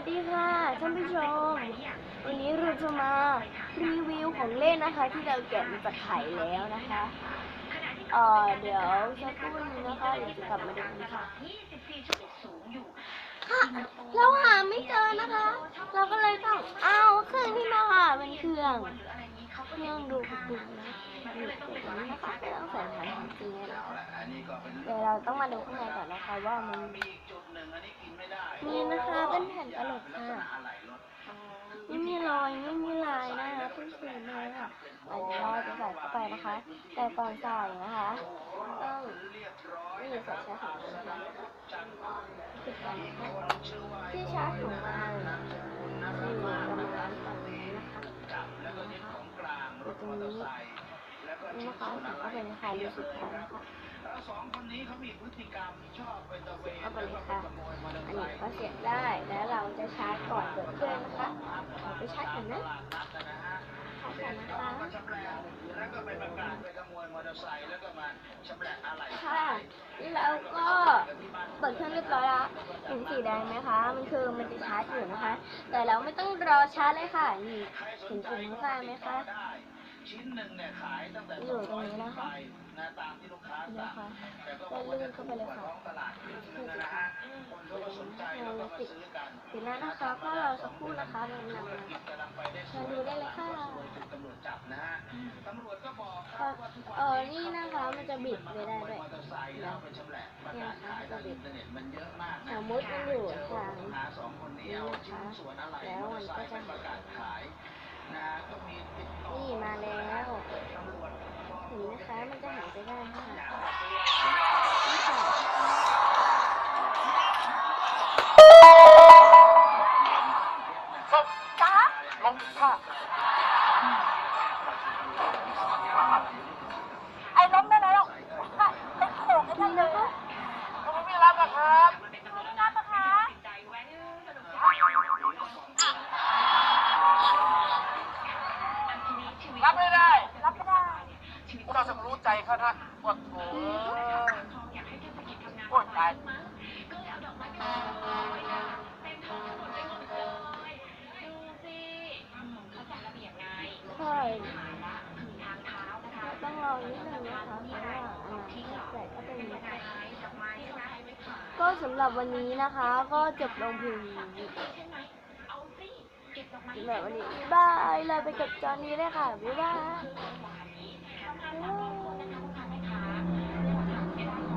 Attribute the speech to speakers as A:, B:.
A: วัสดีค่ะท่านผู้ชม วันนี้เราจะมารีวิวของเล่นนะคะ ที่เราแกะมาจากไข่แล้วนะคะเอ่อเดี๋ยวสักครู่นึงนะคะเดี๋ยวจะกลับมาดูค่ะค่ะเราหาไม่เจอนะคะ เราก็เลยต้องเอาเครื่องที่มาค่ะเป็นเครื่องเครื่องดูดูนะนี่นี้นะคะไม่ต้องใส่ฐานของจริงเลยเดี๋ยวเราต้องมาดูข้างในก่อนนะคะว่ามัน นี่นะคะเป็นแผ่นตลกค่ะไม่มีรอยไม่มีลายนะคะเพิ่งซื้อมาค่ะอะเดี๋ยวเราจะใส่เข้าไปนะคะ แต่ก่อนใส่นะคะต้องนี่ใส่ชาร์จของมันนะคะติดกันนะคะที่ชาร์จของมันอยู่ประมาณตรงนี้นะคะอยู่ตรงนี้นี่นะคะใส่เข้าไปในคายรู้สึกค่ะนะคะ
B: สองค นนี้เขามีพฤติกรรมชอบไปตะเวน
A: เข้าไปเลยค่ะอันนี้ก็เสียบได้แล้วเราจะชาร์จก่อนเปิดเครื่องนะคะเอาไปชาร์จกันนะชาร์จกันนะคะ
B: ชำแหละแล้วก็ไปประกาศไปขโมยมอเตอร์ไซค์แล้วก็มาชำแหละอะไร
A: ค่ะแล้วก็เปิดเครื่องเรียบร้อยแล้วเห็นสีแดงไหมคะ มันคือมันจะชาร์จอยู่นะคะ แต่เราไม่ต้องรอชาร์จเลยค่ะนี่เห็นปุ่มข้างซ้ายไหมคะ
B: ชิ้นหนึ่งเนี่ยขายตั้งแต่
A: อยู่ตรงนี้ นะคะ
B: นะตามที่ลูกค้า
A: นี่
B: สั่ง
A: นะคะ
B: แต่ก็
A: ก็ลื่นเข้าไปเลยค่ะ
B: ท้องตลาดนึงนะฮะคนเขาก็สนใจแล้วก็มาซื้อกัน
A: เสร็จแล้วนะคะก็รอสักครู่นะคะมันนำมา
B: กำลังไปได้ส
A: มา
B: วย
A: ดูได้เลยค่ะ
B: ถูกตำรวจจับนะฮะตำรวจก็บอกค
A: ก็
B: รับว่าทุกวัน
A: เออนี่นะคะมันจะบิดไปได้ด้วย
B: มอเตอร์ไซค์แล้วไปชำแหละประกาศขายทางอินเทอร์เน็ตมันเยอะมากนะ
A: สมมติมันอยู่ทาง
B: ลูกค้าสองคนนี้เอาชิ้นส่วนอะไร
A: แล้วมันก็จะ
B: ประกาศขายน จ้า
C: ลงค่ะ ไอ้ล้มได้แล้วไอ้โขกไอ้นั่นเลยคุณไม่รับนะครับไม่รับนะคะรับไม่ได้ รับไม่ได้เราจะรู้ใจเขานะปวดโถโอ้ยตาย
A: ต้องรอนิดนึงนะคะเพราะว่าอันนั้นแตกก็เป็นก็สำหรับวันนี้นะคะ ก็จบลงเพียงนี้สำหรับวันนี้บายลาไปกับจอนนี้เลยค่ะ บ๊ายบาย